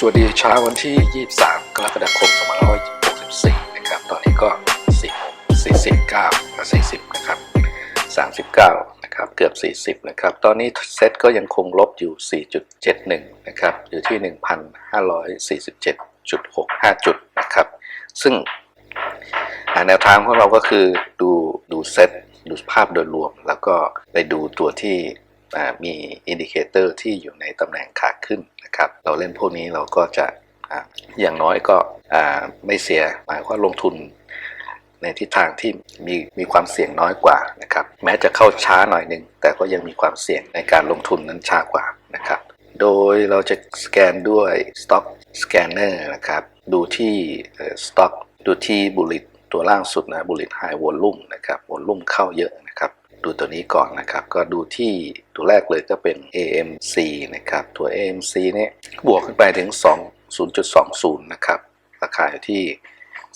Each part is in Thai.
สวัสดีเช้าวันที่ 23 กรกฎาคม 2564 นะครับ ตอนนี้ก็10 49 40 นะครับ 39 นะครับ เกือบ 40 นะครับ ตอนนี้เซตก็ยังคงลบอยู่ 4.71 นะครับ อยู่ที่ 1,547.65 จุดนะครับ ซึ่งแนวทางของเราก็คือดูดูเซตดูภาพโดยรวม แล้วก็ไปดูตัวที่มีอินดิเคเตอร์ที่อยู่ในตำแหน่งขาขึ้น นะครับเราเล่นพวกนี้เราก็จะอย่างน้อยก็ไม่เสียหมายความว่าลงทุนในทิศทางที่มีมีความเสี่ยงน้อยกว่านะครับแม้จะเข้าช้าหน่อยหนึ่งแต่ก็ยังมีความเสี่ยงในการลงทุนนั้นช้ากว่านะครับโดยเราจะสแกนด้วย Stock Scanner นะครับดูที่เอ่อ Stock ดูที่บุลิตตัวล่างสุดนะบุลิต High Volume นะครับวอลลุ่มเข้าเยอะนะครับ ดูตัวนี้ก่อนนะครับ ก็ดูที่ตัวแรกเลยก็เป็น AMC นะครับ ตัว AMC เนี่ยบวกขึ้นไปถึง 2 0.20 นะครับ ราคาอยู่ที่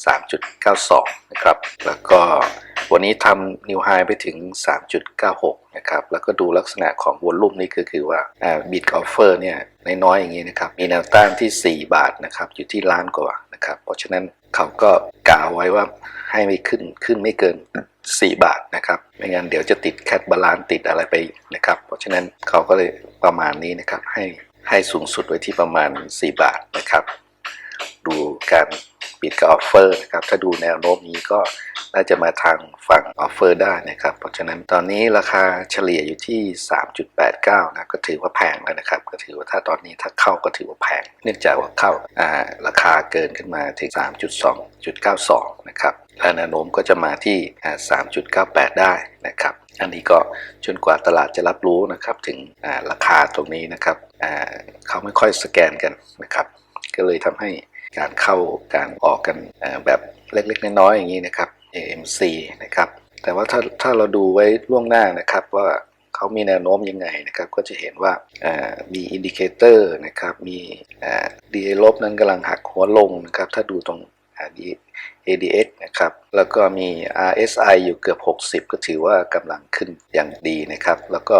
3.92 นะครับ แล้วก็ วันนี้ทำนิวไฮไปถึง 3.96 นะครับ แล้วก็ดูลักษณะของวอลลุ่มนี่ก็คือว่าบิดออฟเฟอร์เนี่ยน้อยๆอย่างนี้นะครับ มีแนวต้านที่ 4 บาทนะครับ อยู่ที่ล้านกว่านะครับ เพราะฉะนั้นเขาก็กล่าวไว้ว่าให้ไม่ขึ้นขึ้นไม่เกิน 4 บาทนะครับ ไม่งั้นเดี๋ยวจะติดแคทบาลานติดอะไรไปนะครับ เพราะฉะนั้นเขาก็เลยประมาณนี้นะครับให้ให้สูงสุดไว้ที่ประมาณ 4 บาทนะครับ ดูการ ปิดกับออฟเฟอร์นะครับถ้าดูแนวโน้มนี้ก็น่าจะมาทางฝั่งออฟเฟอร์ได้นะครับ เพราะฉะนั้นตอนนี้ราคาเฉลี่ยอยู่ที่ 3.89 นะก็ถือว่าแพงแล้วนะครับ ก็ถือว่าถ้าตอนนี้ถ้าเข้าก็ถือว่าแพง เนื่องจากว่าเข้าอ่าราคาเกินขึ้นมาถึง 3.2.92 นะครับและแนวโน้มก็จะมาที่ 3.98 ได้นะครับ อันนี้ก็จนกว่าตลาดจะรับรู้นะครับถึงราคาตรงนี้นะครับเขาไม่ค่อยสแกนกันนะครับ ก็เลยทำให้ การเข้าการออกกันแบบเล็กๆ น้อยๆอย่างนี้นะครับ AMC นะครับ แต่ว่าถ้าถ้าเราดูไว้ล่วงหน้านะครับว่าเขามีแนวโน้มยังไงนะครับ ก็จะเห็นว่ามีอินดิเคเตอร์นะครับ มีเอ่อ DA ลบนั้นกำลังหักหัวลงนะครับ ถ้าดูตรง ADX นะครับ แล้วก็มี RSI อยู่เกือบ 60 ก็ถือว่ากำลังขึ้นอย่างดีนะครับ แล้วก็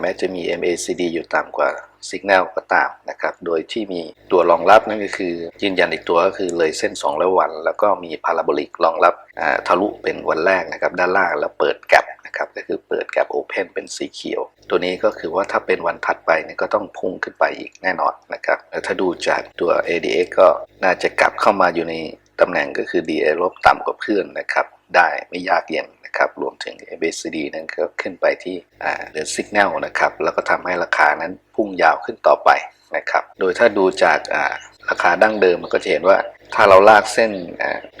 แม้จะมี MACD อยู่ต่ำกว่า Signal ก็ตามนะครับ โดยที่มีตัวรองรับนั่นก็คือ ยืนยันอีกตัวก็คือเลยเส้น2ร้อยวัน แล้วก็มีพาราโบลิกรองรับทะลุเป็นวันแรกนะครับ ด้านล่างแล้วเปิดแกลบนะครับก็คือเปิดแกลบโอเพนเป็นสีเขียว ตัวนี้ก็คือว่าถ้าเป็นวันถัดไปเนี่ยก็ต้องพุ่งขึ้นไปอีกแน่นอนนะครับแล้วถ้าดูจากตัว ADX ก็น่าจะกลับเข้ามาอยู่ใน ตำแหน่งก็คือ DA ลบต่ำกว่าเพื่อนนะครับ ได้ไม่ยากเย็นนะครับ รวมถึง ABCD นั้นก็ขึ้นไปที่เดือนสัญญาณนะครับ แล้วก็ทำให้ราคานั้นพุ่งยาวขึ้นต่อไปนะครับ โดยถ้าดูจากราคาดั้งเดิมมันก็จะเห็นว่าถ้าเราลากเส้น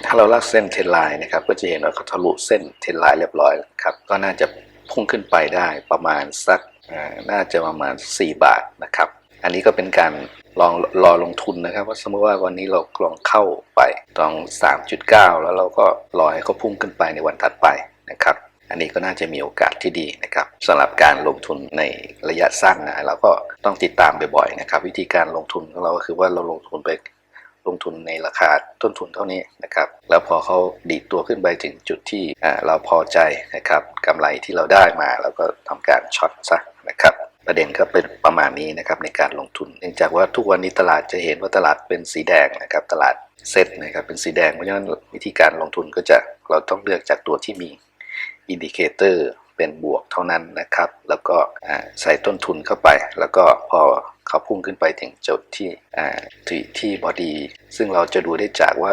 ถ้าเราลากเส้นเทรนไลน์นะครับ ก็จะเห็นว่าเขาทะลุเส้นเทรนไลน์เรียบร้อยครับ ก็น่าจะพุ่งขึ้นไปได้ประมาณสักน่าจะประมาณ 4 บาทนะครับ อันนี้ก็เป็นการลองรอลงทุนนะครับว่าสมมติว่าวันนี้เราลองเข้าไปตรง3.9 แล้วเราก็รอให้เขาพุ่งขึ้นไปในวันถัดไปนะครับอันนี้ก็น่าจะมีโอกาสที่ดีนะครับสำหรับการลงทุนในระยะสั้นนะเราก็ต้องติดตามบ่อยๆนะครับ วิธีการลงทุนของเราก็คือว่าเราลงทุนไปลงทุนในราคาต้นทุนเท่านี้นะครับ แล้วพอเขาดีดตัวขึ้นไปถึงจุดที่เราพอใจนะครับกำไรที่เราได้มาเราก็ทำการช็อตซะนะครับ ประเด็นก็เป็นประมาณนี้นะครับในการลงทุน เนื่องจากว่าทุกวันนี้ตลาดจะเห็นว่าตลาดเป็นสีแดงนะครับ ตลาดเซ็ตนะครับเป็นสีแดงเพราะฉะนั้นวิธีการลงทุนก็จะเราต้องเลือกจากตัวที่มีอินดิเคเตอร์เป็นบวกเท่านั้นนะครับ แล้วก็ใส่ต้นทุนเข้าไป แล้วก็พอเขาพุ่งขึ้นไปถึงจุดที่ที่ที่บอดี ซึ่งเราจะดูได้จากว่า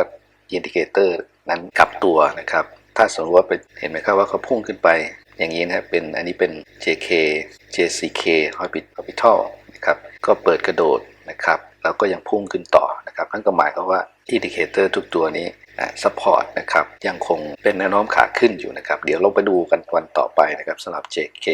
อินดิเคเตอร์นั้นกลับตัวนะครับ ถ้าสมมติว่าไปเห็นไหมครับว่าเขาพุ่งขึ้นไป อย่างนี้นะครับเป็นอันนี้เป็น JK JCK Hospital นะครับก็เปิดกระโดดนะครับแล้วก็ยังพุ่งขึ้นต่อนะครับนั่นก็หมายความว่าอินดิเคเตอร์ทุกตัวนี้ซัพพอร์ตนะครับยังคงเป็นแนวโน้มขาขึ้นอยู่นะครับ เดี๋ยวเราไปดูกันวันต่อไปนะครับสำหรับ JK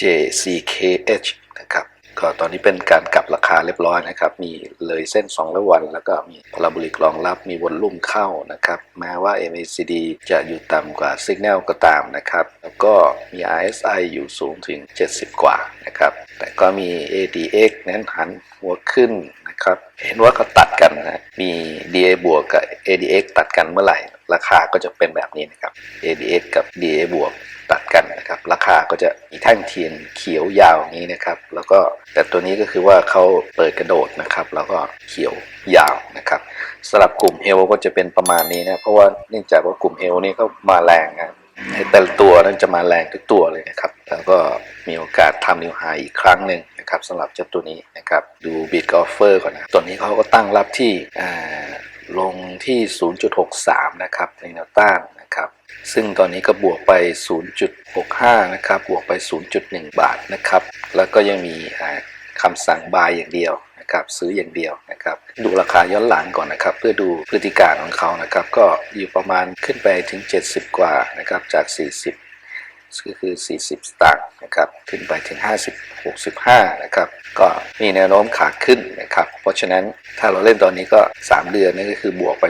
JCKH นะครับ ก็ตอนนี้เป็นการกลับราคาเรียบร้อยนะครับ มีเลยเส้น2ระวัน แล้วก็มีพาราโบลิกรองรับ มีวนลุ่มเข้านะครับ แม้ว่า MACD จะอยู่ต่ำกว่า Signal ก็ตามนะครับ แล้วก็มี RSI อยู่สูงถึง 70 กว่านะครับ แต่ก็มี ADX เน้นหันหัวขึ้นนะครับ เห็นว่าเขาตัดกันนะ มี DA บวกกับ ADX ตัดกันเมื่อไหร่ ราคาก็จะเป็นแบบนี้นะครับ ADX กับ DA บวก ตัดกันนะครับ ราคาก็จะมีแท่งเทียนเขียวยาวนี้นะครับ แล้วก็แต่ตัวนี้ก็คือว่าเขาเปิดกระโดดนะครับ แล้วก็เขียวยาวนะครับสำหรับกลุ่มเฮลก็จะเป็นประมาณนี้นะเพราะว่าเนื่องจากว่ากลุ่มเฮลนี่เขามาแรงนะแต่ละตัวนั้นจะมาแรงทุกตัวเลยนะครับ แล้วก็มีโอกาสทำนิวไฮอีกครั้งหนึ่งนะครับสำหรับเจ้าตัวนี้นะครับ ดูบิดออฟเฟอร์ก่อนนะ ตัวนี้เขาก็ตั้งรับที่ ลงที่ 0.63 นะครับในแนวต้านนะครับ ซึ่งตอนนี้ก็บวกไป 0.65 นะครับ บวกไป 0.1 บาทนะครับ แล้วก็ยังมีคำสั่งบายอย่างเดียวนะครับซื้ออย่างเดียวนะครับ ดูราคาย้อนหลังก่อนนะครับ เพื่อดูพฤติการของเขานะครับ ก็อยู่ประมาณขึ้นไปถึง 70 กว่านะครับจาก 40 ก็คือ 40 สตางค์นะครับขึ้นไปถึง 50 65 นะครับ ก็มีแนวโน้มขาขึ้นนะครับ เพราะฉะนั้นถ้าเราเล่นตอนนี้ก็ 3 เดือนนี่ก็คือบวกไป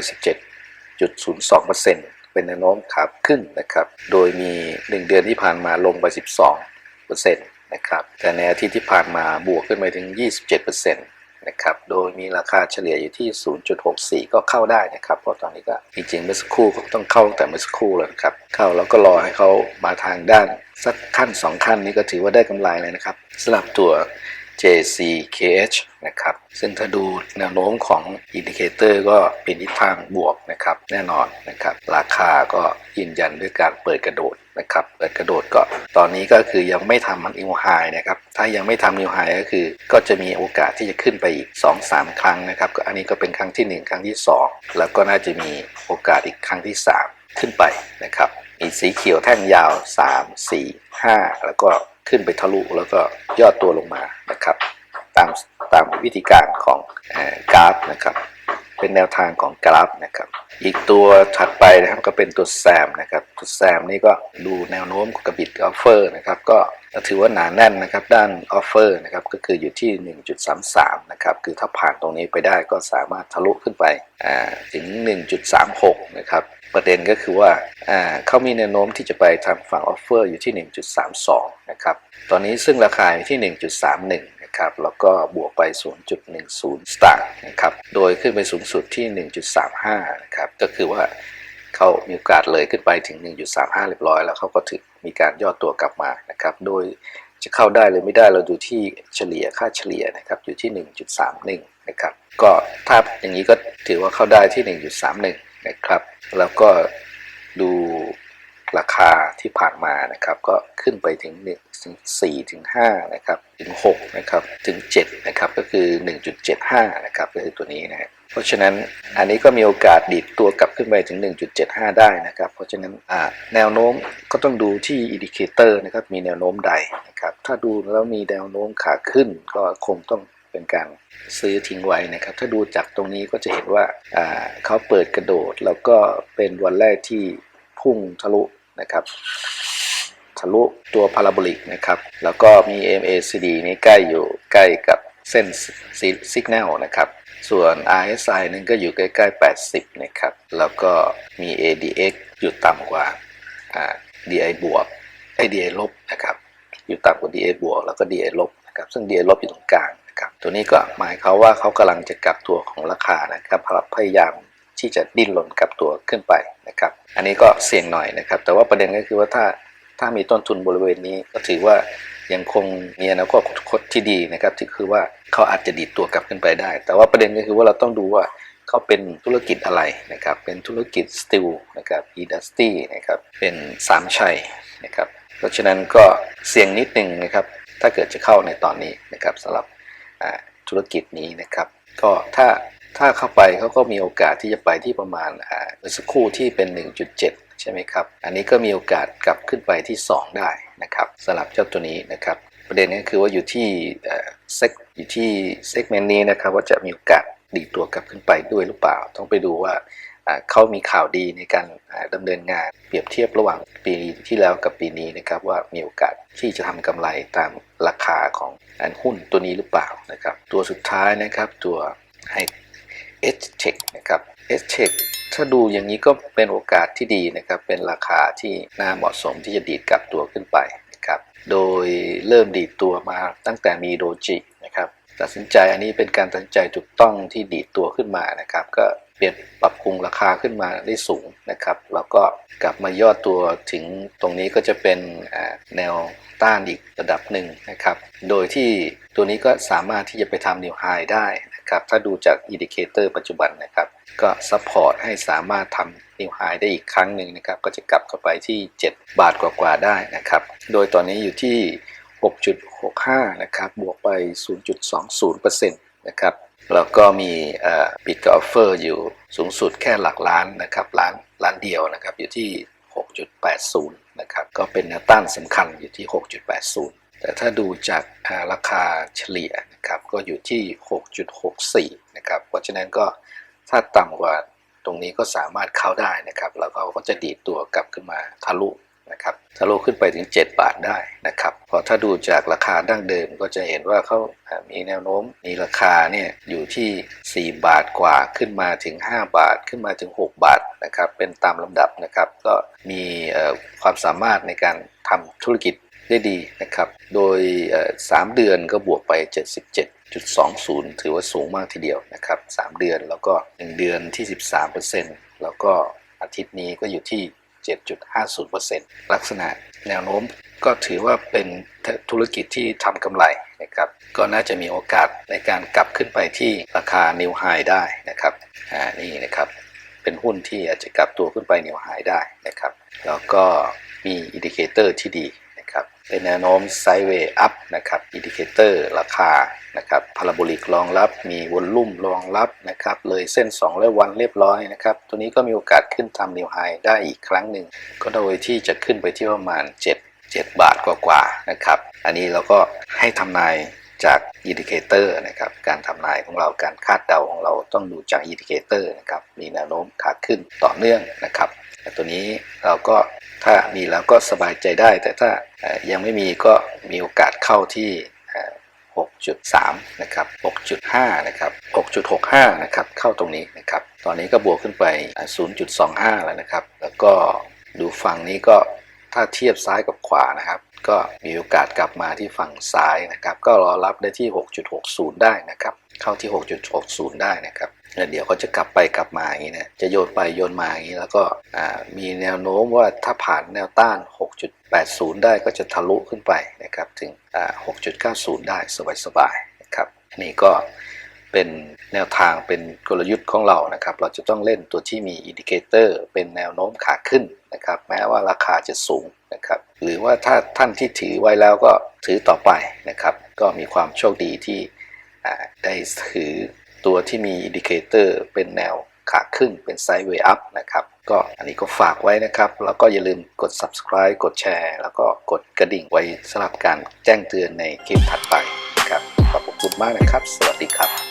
17.02%เป็นแนวโน้มขาขึ้นนะครับ โดยมี 1 เดือนที่ผ่านมาลงไป 12%นะครับแต่ในอาทิตย์ที่ผ่านมาบวกขึ้นไปถึง 27%นะครับ โดยมีราคาเฉลี่ยอยู่ที่ 0.64 ก็เข้าได้นะครับ เพราะตอนนี้ก็จริงๆเมื่อสักครู่ก็ต้องเข้าตั้งแต่เมื่อสักครู่แล้วนะครับ เข้าแล้วก็รอให้เขามาทางด้านสักขั้น 2 ขั้นนี้ก็ถือว่าได้กำไรเลยนะครับสำหรับตัว JCKH นะครับ ซึ่งถ้าดูแนวโน้มของอินดิเคเตอร์ก็เป็นทิศทางบวกนะครับ แน่นอนนะครับ ราคาก็ยืนยันด้วยการเปิดกระโดดนะครับเปิดกระโดดก็ตอนนี้ก็คือยังไม่ทำมันนิวไฮนะครับ ถ้ายังไม่ทำนิวไฮก็คือ ก็จะมีโอกาสที่จะขึ้นไปอีก 2-3 ครั้งนะครับ ก็อันนี้ก็เป็นครั้งที่ 1 ครั้งที่ 2 แล้วก็น่าจะมีโอกาสอีกครั้งที่ 3 ขึ้นไปนะครับมีสีเขียวแท่งยาว 3 4 5 แล้วก็ ขึ้นไปทะลุแล้วก็ย่อตัวลงมานะครับ ตามตามวิธีการของอกราฟนะครับ เป็นแนวทางของกราฟนะครับ อีกตัวถัดไปนะครับก็เป็นตัวแซมนะครับ ตัวแซมนี่ก็ดูแนวโน้มกับบิดออฟเฟอร์นะครับ ก็ ถือว่าหนาแน่นนะครับด้านออฟเฟอร์นะครับก็คืออยู่ที่ 1.33 นะครับ คือถ้าผ่านตรงนี้ไปได้ก็สามารถทะลุขึ้นไปถึง 1.36 นะครับ ประเด็นก็คือว่าเขามีแนวโน้มที่จะไปทางฝั่งออฟเฟอร์อยู่ที่ 1.32 นะครับ ตอนนี้ซึ่งราคาอยู่ที่ 1.31นะครับแล้วก็บวกไป 0.10 สตางค์นะครับ โดยขึ้นไปสูงสุดที่ 1.35 นะครับ ก็คือว่าเขามีโอกาสเลยขึ้นไปถึง 1.35 เรียบร้อยแล้วเขาก็ถึง มีการย่อตัวกลับมานะครับ โดยจะเข้าได้หรือไม่ได้เราดูที่เฉลี่ยค่าเฉลี่ยนะครับอยู่ที่ 1.31 นะครับ ก็ถ้าอย่างนี้ก็ถือว่าเข้าได้ที่ 1.31 นะครับ แล้วก็ดู ราคาที่ผ่านมานะครับ ก็ขึ้นไปถึง1ถึง4ถึง5นะครับถึง6นะครับถึง7นะครับก็คือ 1.75นะครับก็คือตัวนี้นะครับเพราะฉะนั้นอันนี้ก็มีโอกาสดีดตัวกลับขึ้นไปถึง 1.75 ได้นะครับ เพราะฉะนั้นแนวโน้มก็ต้องดูที่อินดิเคเตอร์นะครับมีแนวโน้มใดนะครับถ้าดูแล้วมีแนวโน้มขาขึ้นก็คงต้องเป็นการซื้อทิ้งไว้นะครับ ถ้าดูจากตรงนี้ก็จะเห็นว่าอ่าเขาเปิดกระโดด แล้วก็เป็นวันแรกที่พุ่งทะลุ นะครับทะลุตัวพาราโบลิกนะครับ แล้วก็มี MACD นี่ใกล้อยู่ใกล้กับเส้นสัญญาณนะครับ ส่วน RSI นั้นก็อยู่ใกล้ๆ 80 นะครับ แล้วก็มี ADX อยู่ต่ำกว่า DI บวก DI ลบนะครับ อยู่ต่ำกว่า DI บวกแล้วก็ DI ลบนะครับ ซึ่ง DI ลบอยู่ตรงกลางนะครับ ตัวนี้ก็หมายเขาว่าเขากำลังจะกลับตัวของราคานะครับพยายาม ที่จะดิ้นรนกลับตัวขึ้นไปนะครับ อันนี้ก็เสี่ยงหน่อยนะครับ แต่ว่าประเด็นก็คือว่าถ้าถ้ามีต้นทุนบริเวณนี้ก็ถือว่ายังคงมีอนาคตที่ดีนะครับที่คือว่าเขาอาจจะดีดตัวกลับขึ้นไปได้ แต่ว่าประเด็นก็คือว่าเราต้องดูว่าเขาเป็นธุรกิจอะไรนะครับ เป็นธุรกิจสตีลนะครับอินดัสตรีนะครับ เป็นสามชัยนะครับ เพราะฉะนั้นก็เสี่ยงนิดนึงนะครับ ถ้าเกิดจะเข้าในตอนนี้นะครับสำหรับธุรกิจนี้นะครับ ก็ถ้า ถ้าเข้าไปเขาก็มีโอกาสที่จะไปที่ประมาณอ่าเมื่อสักครู่ที่เป็น 1.7 ใช่ไหมครับ อันนี้ก็มีโอกาสกลับขึ้นไปที่ 2 ได้นะครับสำหรับเจ้าตัวนี้นะครับ ประเด็นก็คือว่าอยู่ที่เซกอยู่ที่เซกเมนต์นี้นะครับว่าจะมีโอกาสดีตัวกลับขึ้นไปด้วยหรือเปล่า ต้องไปดูว่าเขามีข่าวดีในการดำเนินงานเปรียบเทียบระหว่างปีที่แล้วกับปีนี้นะครับว่ามีโอกาสที่จะทำกำไรตามราคาของอหุ้นตัวนี้หรือเปล่านะครับ ตัวสุดท้ายนะครับตัวให h c h e c k นะครับ h c h e c k ถ้าดูอย่างนี้ก็เป็นโอกาสที่ดีนะครับ เป็นราคาที่น่าเหมาะสมที่จะดีดกลับตัวขึ้นไปนะครับ โดยเริ่มดีดตัวมาตั้งแต่มีโดจินะครับ ตัดสินใจอันนี้เป็นการตัดสินใจถูกต้องที่ดีดตัวขึ้นมานะครับ ก็เปลี่ยนปรับปรุงราคาขึ้นมาได้สูงนะครับ แล้วก็กลับมาย่อตัวถึงตรงนี้ก็จะเป็นแนวต้านอีกระดับหนึ่งนะครับ โดยที่ตัวนี้ก็สามารถที่จะไปทำนิวไฮได้ ครับถ้าดูจากอินดิเคเตอร์ปัจจุบันนะครับ ก็ซัพพอร์ตให้สามารถทำนิวไฮได้อีกครั้งหนึ่งนะครับ ก็จะกลับเข้าไปที่ 7 บาทกว่าๆได้นะครับ โดยตอนนี้อยู่ที่ 6.65 นะครับ บวกไป 0.20%นะครับแล้วก็มีปิดกับออฟเฟอร์อยู่สูงสุดแค่หลักล้านนะครับล้านล้านเดียวนะครับอยู่ที่ 6.80 นะครับ ก็เป็นแนวต้านสำคัญอยู่ที่ 6.80 แต่ถ้าดูจากราคาเฉลี่ยนะครับก็อยู่ที่ 6.64 นะครับ เพราะฉะนั้นก็ถ้าต่ำกว่าตรงนี้ก็สามารถเข้าได้นะครับ แล้วก็ก็จะดีดตัวกลับขึ้นมาทะลุนะครับทะลุขึ้นไปถึง 7 บาทได้นะครับพราะถ้าดูจากราคาดั้งเดิมก็จะเห็นว่าเขามีแนวโน้มมีราคาเนี่ยอยู่ที่ 4 บาทกว่าขึ้นมาถึง 5 บาทขึ้นมาถึง 6 บาทนะครับเป็นตามลำดับนะครับ ก็มีความสามารถในการทำธุรกิจ ได้ดีนะครับ โดย 3 เดือนก็บวกไป 77.20 ถือว่าสูงมากทีเดียวนะครับ 3 เดือนแล้วก็ 1 เดือนที่ 13%แล้วก็อาทิตย์นี้ก็อยู่ที่ 7.50%ลักษณะแนวโน้มก็ถือว่าเป็นธุรกิจที่ทำกำไรนะครับ ก็น่าจะมีโอกาสในการกลับขึ้นไปที่ราคา New High ได้นะครับอ่านี่นะครับ เป็นหุ้นที่อาจจะกลับตัวขึ้นไป New High ได้นะครับ แล้วก็มีอินดิเคเตอร์ที่ดี เป็นแนวโน้มไซด์เวย์อัพนะครับอินดิเคเตอร์ราคานะครับพาราโบลิกรองรับมีวอลลุ่มรองรับนะครับเลยเส้น2และวันเรียบร้อยนะครับตัวนี้ก็มีโอกาสขึ้นทำนิวไฮได้อีกครั้งหนึ่ง ก็โดยที่จะขึ้นไปที่ประมาณ 7 7 บาทกว่าๆนะครับอันนี้เราก็ให้ทำนายจากอินดิเคเตอร์นะครับการทำนายของเราการคาดเดาของเราต้องดูจากอินดิเคเตอร์นะครับมีแนวโน้มขาขึ้นต่อเนื่องนะครับแต่ตัวนี้เราก็ ถ้ามีแล้วก็สบายใจได้ แต่ถ้ายังไม่มีก็มีโอกาสเข้าที่ 6.3 นะครับ 6.5 นะครับ 6.65 นะครับ เข้าตรงนี้นะครับ ตอนนี้ก็บวกขึ้นไป 0.25 แล้วนะครับ แล้วก็ดูฝั่งนี้ก็ถ้าเทียบซ้ายกับขวานะครับ ก็มีโอกาสกลับมาที่ฝั่งซ้ายนะครับ ก็รอรับได้ที่ 6.60 ได้นะครับ เข้าที่ 6.60 ได้นะครับ แล้วเดี๋ยวเขาจะกลับไปกลับมาอย่างนี้นะจะโยนไปโยนมาอย่างนี้แล้วก็มีแนวโน้มว่าถ้าผ่านแนวต้าน 6.80 ได้ก็จะทะลุขึ้นไปนะครับถึง 6.90 ได้สบายๆนะครับนนี้ก็เป็นแนวทางเป็นกลยุทธ์ของเรานะครับ เราจะต้องเล่นตัวที่มีอินดิเคเตอร์เป็นแนวโน้มขาขึ้นนะครับ แม้ว่าราคาจะสูงนะครับ หรือว่าถ้าท่านที่ถือไว้แล้วก็ถือต่อไปนะครับ ก็มีความโชคดีที่ได้ถือ ตัวที่มีอินดิเคเตอร์เป็นแนวขาขึ้นเป็นไซด์เวย์อัพนะครับ ก็อันนี้ก็ฝากไว้นะครับ แล้วก็อย่าลืมกด subscribe กดแชร์ แล้วก็กดกระดิ่งไว้สำหรับการแจ้งเตือนในคลิปถัดไปนะครับขอบคุณมากนะครับ สวัสดีครับ